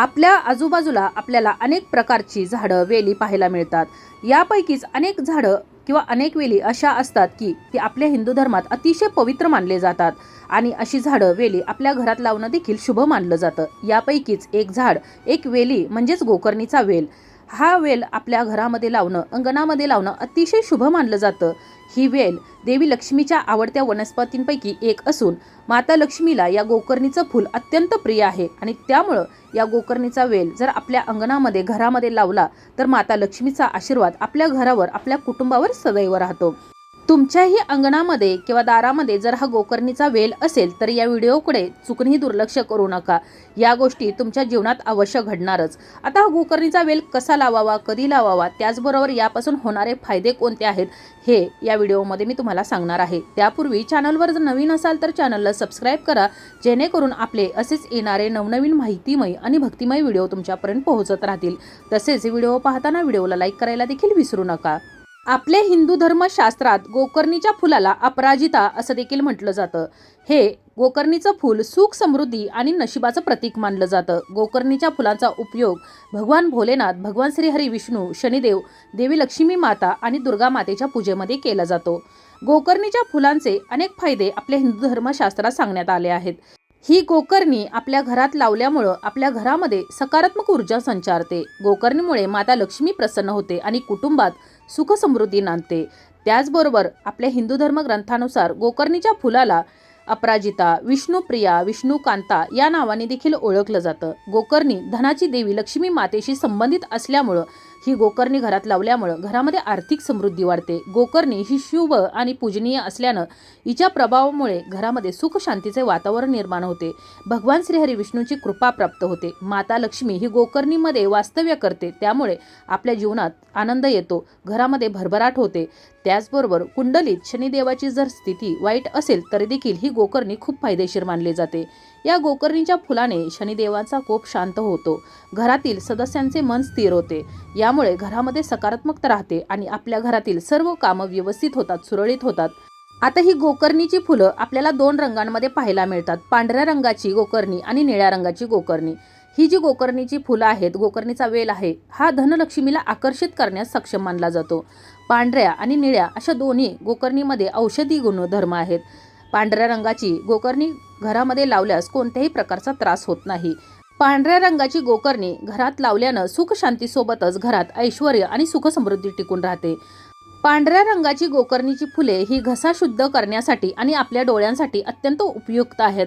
आपल्या आजूबाजूला आपल्याला अनेक प्रकारची झाडं वेली पाहायला मिळतात. यापैकीच अनेक झाडं किंवा अनेक वेली अशा असतात की ती आपल्या हिंदू धर्मात अतिशय पवित्र मानले जातात. आणि अशी झाडं वेली आपल्या घरात लावणं देखील शुभ मानलं जातं. यापैकीच एक झाड एक वेली म्हणजेच गोकर्णीचा वेल. हा वेल आपल्या घरामध्ये लावणं अंगणामध्ये लावणं अतिशय शुभ मानलं जातं. ही वेल देवी लक्ष्मीच्या आवडत्या वनस्पतींपैकी एक असून माता लक्ष्मीला या गोकर्णीचं फूल अत्यंत प्रिय आहे. आणि त्यामुळं या गोकर्णीचा वेल जर आपल्या अंगणामध्ये घरामध्ये लावला तर माता लक्ष्मीचा आशीर्वाद आपल्या घरावर आपल्या कुटुंबावर सदैव राहतो. तुमच्याही अंगणामध्ये किंवा दारामध्ये जर हा गोकर्णीचा वेल असेल तर या व्हिडिओकडे चुकूनही दुर्लक्ष करू नका. या गोष्टी तुमच्या जीवनात अवश्य घडणारच. आता हा गोकर्णीचा वेल कसा लावावा कधी लावावा त्याचबरोबर यापासून होणारे फायदे कोणते आहेत हे या व्हिडिओमध्ये मी तुम्हाला सांगणार आहे. त्यापूर्वी चॅनलवर जर नवीन असाल तर चॅनलला सबस्क्राईब करा जेणेकरून आपले असेच येणारे नवनवीन माहितीमय आणि भक्तिमय व्हिडिओ तुमच्यापर्यंत पोहोचत राहतील. तसेच व्हिडिओ पाहताना व्हिडिओला लाईक करायला देखील विसरू नका. आपले हिंदू धर्मशास्त्रात गोकर्णीच्या फुलाला अपराजिता असं देखील म्हटलं जातं. हे गोकर्णीचं फूल सुख समृद्धी आणि नशिबाचं प्रतीक मानलं जातं. गोकर्णीच्या फुलांचा उपयोग भगवान भोलेनाथ भगवान श्रीहरी विष्णू शनिदेव देवी लक्ष्मी माता आणि दुर्गा मातेच्या पूजेमध्ये केला जातो. गोकर्णीच्या फुलांचे अनेक फायदे आपल्या हिंदू धर्मशास्त्रात सांगण्यात आले आहेत. ही गोकर्णी आपल्या घरात लावल्यामुळं आपल्या घरामध्ये सकारात्मक ऊर्जा संचारते. गोकर्णीमुळे माता लक्ष्मी प्रसन्न होते आणि कुटुंबात सुख समृद्धी नांदते. त्याचबरोबर आपल्या हिंदू धर्म ग्रंथानुसार गोकर्णीच्या फुलाला अपराजिता विष्णुप्रिया विष्णुकांता या नावाने देखील ओळखलं जातं. गोकर्णी धनाची देवी लक्ष्मी मातेशी संबंधित असल्यामुळं ही गोकर्णी घरात लावल्यामुळं घरामध्ये आर्थिक समृद्धी वाढते. गोकर्णी ही शुभ आणि पूजनीय असल्यानं हिच्या प्रभावामुळे घरामध्ये सुख शांतीचे वातावरण निर्माण होते. भगवान श्रीहरी विष्णूची कृपा प्राप्त होते. माता लक्ष्मी ही गोकर्णीमध्ये वास्तव्य करते त्यामुळे आपल्या जीवनात आनंद येतो घरामध्ये भरभराट होते. त्याचबरोबर कुंडलीत शनिदेवाची जर स्थिती वाईट असेल तरी देखील ही गोकर्णी खूप फायदेशीर मानली जाते. या गोकर्णीच्या फुलाने शनिदेवांचा कोप शांत होतो. घरातील सदस्यांचे मन स्थिर होते. यामुळे घरामध्ये सकारात्मकता राहते आणि आपल्या घरातील सर्व कामं व्यवस्थित होतात सुरळीत होतात. आता ही गोकर्णीची फुलं आपल्याला दोन रंगांमध्ये पाहायला मिळतात. पांढऱ्या रंगाची गोकर्णी आणि निळ्या रंगाची गोकर्णी. ही जी गोकर्णीची फुलं आहेत गोकर्णीचा वेल आहे हा धनलक्ष्मीला आकर्षित करण्यास सक्षम मानला जातो. पांढऱ्या आणि निळ्या अशा दोन्ही गोकर्णीमध्ये औषधी गुणधर्म आहेत. पांढऱ्या रंगाची गोकर्णी घरामध्ये लावल्यास कोणत्याही प्रकारचा त्रास होत नाही. पांढऱ्या रंगाची गोकर्णी घरात लावल्यानं सुखशांतीसोबतच घरात ऐश्वर आणि सुखसमृद्धी टिकून राहते. पांढऱ्या रंगाची गोकर्णीची फुले ही घसा शुद्ध करण्यासाठी आणि आपल्या डोळ्यांसाठी अत्यंत उपयुक्त आहेत.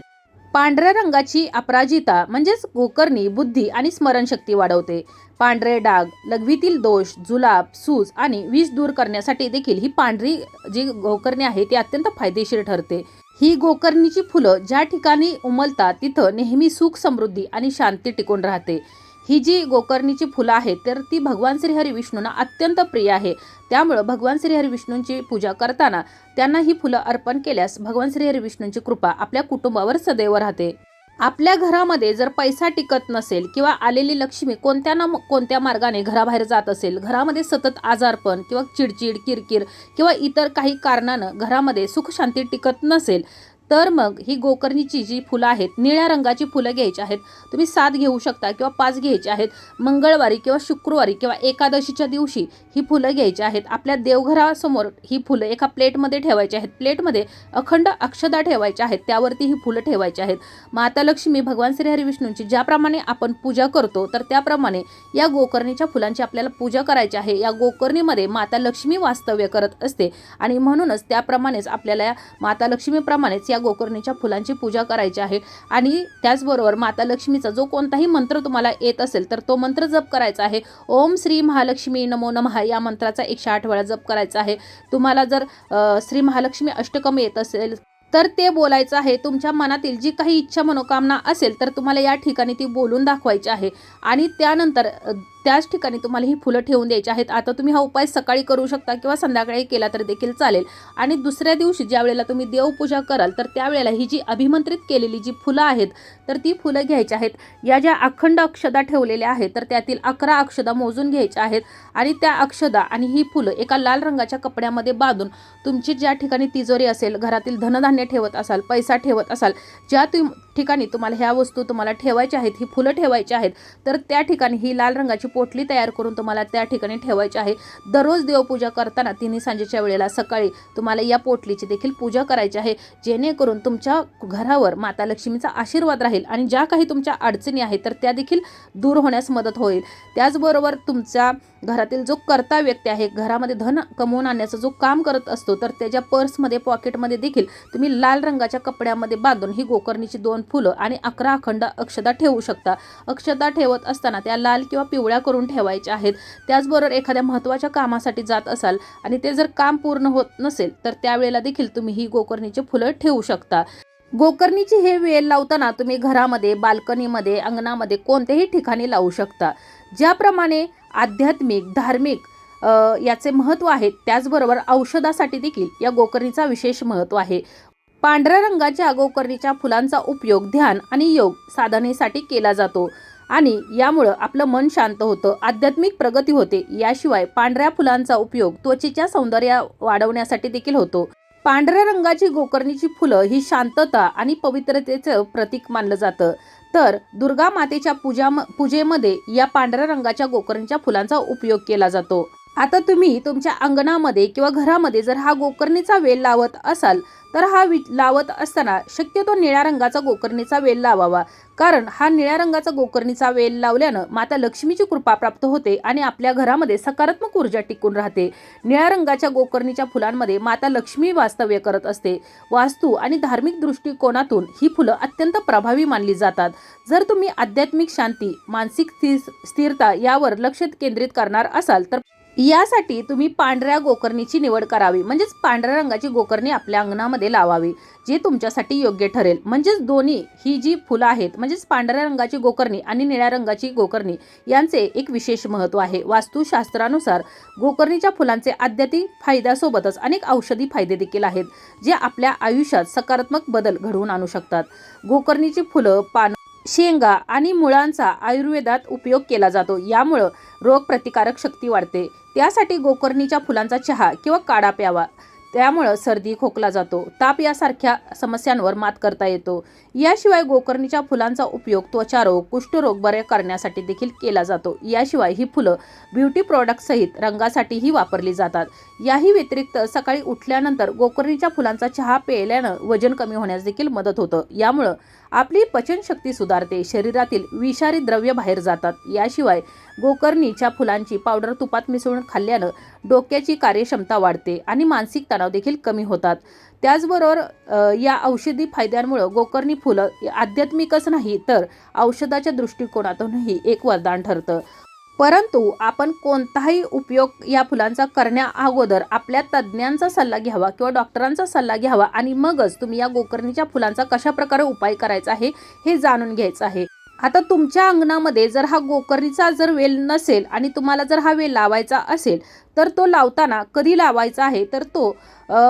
पांढऱ्या रंगाची अपराजिता म्हणजेच गोकर्णी बुद्धी आणि स्मरणशक्ती वाढवते. पांढरे डाग लघवीतील दोष जुलाब सूज आणि विष दूर करण्यासाठी देखील ही पांढरी जी गोकर्णी आहे ती अत्यंत फायदेशीर ठरते. ही गोकर्णीची फुलं ज्या ठिकाणी उमलतात तिथं नेहमी सुख समृद्धी आणि शांती टिकून राहते. ही जी गोकर्णीची फुलं आहेत तर ती भगवान श्रीहरी विष्णूंना अत्यंत प्रिय आहे. त्यामुळं भगवान श्रीहरी विष्णूंची पूजा करताना त्यांना ही फुलं अर्पण केल्यास भगवान श्रीहरी विष्णूंची कृपा आपल्या कुटुंबावर सदैव राहते. आपल्या घरामध्ये जर पैसा टिकत नसेल किंवा आलेली लक्ष्मी कोणत्या ना कोणत्या मार्गाने घराबाहेर जात असेल घरामध्ये सतत आजारपण किंवा चिडचिड किरकिर किंवा इतर काही कारणानं घरामध्ये सुखशांती टिकत नसेल तर मग ही गोकर्णीची जी फुलं आहेत निळ्या रंगाची फुलं घ्यायची आहेत. तुम्ही सात घेऊ शकता किंवा पाच घ्यायची आहेत. मंगळवारी किंवा शुक्रवारी किंवा एकादशीच्या दिवशी ही फुलं घ्यायची आहेत. आपल्या देवघरासमोर ही फुलं एका प्लेटमध्ये ठेवायची आहेत. प्लेटमध्ये अखंड अक्षदा ठेवायच्या आहेत. त्यावरती ही फुलं ठेवायची आहेत. माता लक्ष्मी भगवान श्रीहरी विष्णूंची ज्याप्रमाणे आपण पूजा करतो तर त्याप्रमाणे या गोकर्णीच्या फुलांची आपल्याला पूजा करायची आहे. या गोकर्णीमध्ये माता लक्ष्मी वास्तव्य करत असते आणि म्हणूनच त्याप्रमाणेच आपल्याला या माता लक्ष्मीप्रमाणेच या गोकर्णीच्या फुलांची पूजा करायची आहे. आणि त्याचबरोबर माता लक्ष्मीचा जो कोणताही मंत्र तुम्हाला येत असेल तर तो मंत्र जप करायचा आहे. ओम श्री महालक्ष्मी नमो नमः या मंत्राचा एकशे आठ वेळा जप करायचा आहे. तुम्हाला जर श्री महालक्ष्मी अष्टकम येत असेल तर ते बोलायचं आहे. तुमच्या मनातील जी काही इच्छा मनोकामना असेल तर तुम्हाला या ठिकाणी ती बोलून दाखवायची आहे. आणि त्यानंतर त्याच ठिकाणी तुम्हाला ही फुलं ठेवून द्यायची आहेत. आता तुम्ही हा उपाय सकाळी करू शकता किंवा संध्याकाळी केला तर देखील चालेल. आणि दुसऱ्या दिवशी ज्या वेळेला तुम्ही देवपूजा कराल तर त्यावेळेला ही जी अभिमंत्रित केलेली जी फुलं आहेत तर ती फुलं घ्यायची आहेत. या ज्या अखंड अक्षदा ठेवलेल्या आहेत तर त्यातील अकरा अक्षदा मोजून घ्यायच्या आहेत. आणि त्या अक्षदा आणि ही फुलं एका लाल रंगाच्या कपड्यामध्ये बांधून तुमची ज्या ठिकाणी तिजोरी असेल घरातील धनधान्य ठेवत असाल पैसा ठेवत असाल ज्या तुम ठिकाणी तुम्हाला ह्या वस्तू तुम्हाला ठेवायच्या आहेत ही फुलं ठेवायची आहेत तर त्या ठिकाणी ही लाल रंगाची पोटली तयार करून तुम्हाला त्या ठिकाणी ठेवायची आहे. दररोज देवपूजा करताना तिन्ही सांजेच्या वेळेला सकाळी तुम्हाला या पोटलीची देखील पूजा करायची आहे. जेणेकरून तुमच्या घरावर माता लक्ष्मीचा आशीर्वाद राहील आणि ज्या काही तुमच्या अडचणी आहेत तर त्या देखील दूर होण्यास मदत होईल. त्याचबरोबर तुमच्या घरातील जो कर्ता व्यक्ती आहे घरामध्ये धन कमवून आणण्याचं जो काम करत असतो तर त्याच्या पर्समध्ये पॉकेटमध्ये देखील तुम्ही लाल रंगाच्या कपड्यामध्ये बांधून ही गोकर्णीची दोन फुलं आणि अकरा अखंड अक्षता ठेवू शकता. अक्षता ठेवत असताना त्या लाल किंवा पिवळ्या करून ठेवायच्या आहेत. त्याचबरोबर एखाद्या महत्त्वाच्या कामासाठी जात असाल आणि ते जर काम पूर्ण होत नसेल तर त्यावेळेला देखील तुम्ही ही गोकर्णीची फुलं ठेवू शकता. गोकर्णीची हे वेल लावताना तुम्ही घरामध्ये बाल्कनीमध्ये अंगणामध्ये कोणत्याही ठिकाणी लावू शकता. ज्याप्रमाणे आध्यात्मिक धार्मिक याचे महत्त्व आहे त्याचबरोबर औषधासाठी देखील या गोकर्णीचा विशेष महत्त्व आहे. पांढऱ्या रंगाच्या गोकर्णीच्या फुलांचा उपयोग ध्यान आणि योग साधनेसाठी केला जातो. आणि यामुळं आपलं मन शांत होतं आध्यात्मिक प्रगती होते. याशिवाय पांढऱ्या फुलांचा उपयोग त्वचेच्या सौंदर्य वाढवण्यासाठी देखील होतो. पांढऱ्या रंगाची गोकर्णीची फुलं ही शांतता आणि पवित्रतेचं प्रतीक मानलं जातं. तर दुर्गा मातेच्या पूजा पूजेमध्ये या पांढऱ्या रंगाच्या गोकर्णीच्या फुलांचा उपयोग केला जातो. आता तुम्ही तुमच्या अंगणामध्ये किंवा घरामध्ये जर हा गोकर्णीचा वेल लावत असाल तर हा वि लावत असताना शक्यतो निळ्या रंगाचा गोकर्णीचा वेल लावावा. कारण हा निळ्या रंगाचा गोकर्णीचा वेल लावल्यानं माता लक्ष्मीची कृपा प्राप्त होते आणि आपल्या घरामध्ये सकारात्मक ऊर्जा टिकून राहते. निळ्या रंगाच्या गोकर्णीच्या फुलांमध्ये माता लक्ष्मी वास्तव्य करत असते. वास्तू आणि धार्मिक दृष्टिकोनातून ही फुलं अत्यंत प्रभावी मानली जातात. जर तुम्ही आध्यात्मिक शांती मानसिक स्थिर स्थिरता यावर लक्ष केंद्रित करणार असाल तर यासाठी तुम्ही पांढऱ्या गोकर्णीची निवड करावी. म्हणजेच पांढऱ्या रंगाची गोकर्णी आपल्या अंगणामध्ये लावावी जे तुमच्यासाठी योग्य ठरेल. म्हणजेच दोन्ही ही जी फुलं आहेत म्हणजेच पांढऱ्या रंगाची गोकर्णी आणि निळ्या रंगाची गोकर्णी यांचे एक विशेष महत्त्व आहे. वास्तुशास्त्रानुसार गोकर्णीच्या फुलांचे आध्यात्मिक फायद्यासोबतच अनेक औषधी फायदे देखील आहेत जे आपल्या आयुष्यात सकारात्मक बदल घडवून आणू शकतात. गोकर्णीची फुलं पान शेंगा आणि मुळांचा आयुर्वेदात उपयोग केला जातो. यामुळं रोगप्रतिकारक शक्ती वाढते. त्यासाठी गोकर्णीच्या फुलांचा चहा किंवा काढा प्यावा. त्यामुळं सर्दी खोकला जातो. ताप यासारख्या समस्यांवर मात करता येतो. याशिवाय गोकर्णीच्या फुलांचा उपयोग त्वचारोग कुष्ठरोग बरे करण्यासाठी देखील केला जातो. याशिवाय ही फुलं ब्युटी प्रॉडक्टसहित रंगासाठीही वापरली जातात. याही व्यतिरिक्त सकाळी उठल्यानंतर गोकर्णीच्या फुलांचा चहा प्यायल्यानं वजन कमी होण्यास देखील मदत होतं. यामुळं आपली पचनशक्ती सुधारते शरीरातील विषारी द्रव्य बाहेर जातात. याशिवाय गोकर्णीच्या फुलांची पावडर तुपात मिसळून खाल्ल्यानं डोक्याची कार्यक्षमता वाढते आणि मानसिक तणाव देखील कमी होतात. त्याचबरोबर या औषधी फायद्यांमुळं गोकर्णी फुलं आध्यात्मिकच नाही तर औषधाच्या दृष्टिकोनातूनही एक वरदान ठरतं. परंतु आपण कोणताही उपयोग या फुलांचा करण्या अगोदर आपल्या तज्ज्ञांचा सल्ला घ्यावा किंवा डॉक्टरांचा सल्ला घ्यावा आणि मगच तुम्ही या गोकर्णीच्या फुलांचा कशा प्रकारे उपाय करायचा आहे हे जाणून घ्यायचं आहे. आता तुमच्या अंगणामध्ये जर हा गोकर्णीचा जर वेल नसेल आणि तुम्हाला जर हा वेल लावायचा असेल तर तो लावताना कधी लावायचा आहे? तर तो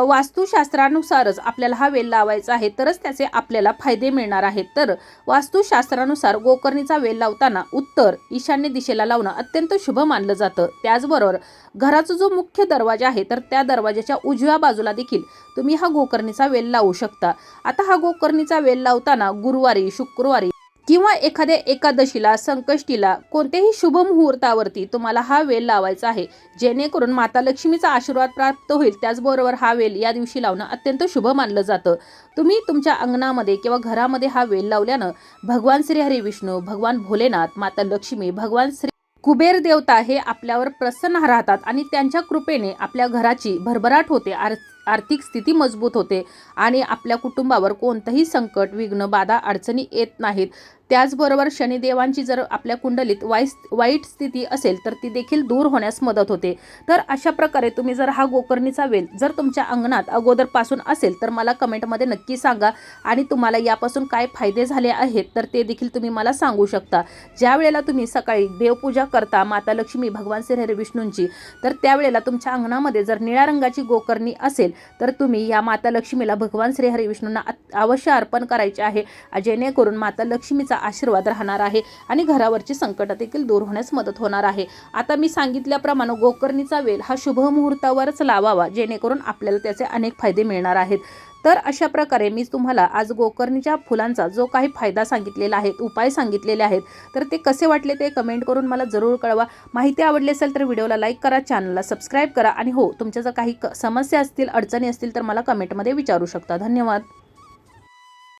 वास्तुशास्त्रानुसारच आपल्याला हा वेल लावायचा आहे तरच त्याचे आपल्याला फायदे मिळणार आहेत. तर वास्तुशास्त्रानुसार गोकर्णीचा वेल लावताना उत्तर ईशान्य दिशेला लावणं अत्यंत शुभ मानलं जातं. त्याचबरोबर घराचा जो मुख्य दरवाजा आहे तर त्या दरवाजाच्या उजव्या बाजूला देखील तुम्ही हा गोकर्णीचा वेल लावू शकता. आता हा गोकर्णीचा वेल लावताना गुरुवारी शुक्रवारी किंवा एखाद्या एकादशीला संकष्टीला कोणत्याही शुभ मुहूर्तावरती तुम्हाला हा वेल लावायचा आहे. जेणेकरून माता लक्ष्मीचा आशीर्वाद प्राप्त होईल. त्याचबरोबर हा वेल या दिवशी लावणं अत्यंत शुभ मानलं जातं. तुम्ही तुमच्या अंगणामध्ये किंवा घरामध्ये हा वेल लावल्यानं भगवान श्रीहरी विष्णू भगवान भोलेनाथ माता लक्ष्मी भगवान श्री कुबेर देवता हे आपल्यावर प्रसन्न राहतात आणि त्यांच्या कृपेने आपल्या घराची भरभराट होते. आर आर्थिक स्थिती मजबूत होते आणि आपल्या कुटुंबावर कोणतंही संकट विघ्न बाधा अडचणी येत नाहीत. त्याचबरोबर शनिदेवांची जर आपल्या कुंडलीत वाईस वाईट स्थिती असेल तर ती देखील दूर होण्यास मदत होते. तर अशा प्रकारे तुम्ही जर हा गोकर्णीचा वेल जर तुमच्या अंगणात अगोदरपासून असेल तर मला कमेंटमध्ये नक्की सांगा. आणि तुम्हाला यापासून काय फायदे झाले आहेत तर ते देखील तुम्ही मला सांगू शकता. ज्या वेळेला तुम्ही सकाळी देवपूजा करता माता लक्ष्मी भगवान श्रीहरी विष्णूंची तर त्यावेळेला तुमच्या अंगणामध्ये जर निळ्या रंगाची गोकर्णी असेल तर तुम्ही या माता लक्ष्मीला भगवान श्रीहरी विष्णूंना अवश्य अर्पण करायचे आहे. जेणेकरून माता लक्ष्मीचा आशीर्वाद राहणार आहे आणि घरावरची संकट देखील दूर होण्यास मदत होणार आहे. आता मी सांगितल्याप्रमाणे गोकर्णीचा वेल हा शुभ मुहूर्तावरच लावावा जेणेकरून आपल्याला त्याचे अनेक फायदे मिळणार आहेत. तर अशा प्रकारे मी तुम्हाला आज गोकर्णीच्या फुलांचा जो काही फायदा सांगितलेला आहे उपाय सांगितलेले आहेत तर ते कसे वाटले ते कमेंट करून मला जरूर कळवा. माहिती आवडली असेल तर व्हिडिओला लाईक करा चॅनलला सबस्क्राईब करा आणि हो तुमच्या जर काही क- समस्या असतील अडचणी असतील तर मला कमेंटमध्ये विचारू शकता. धन्यवाद.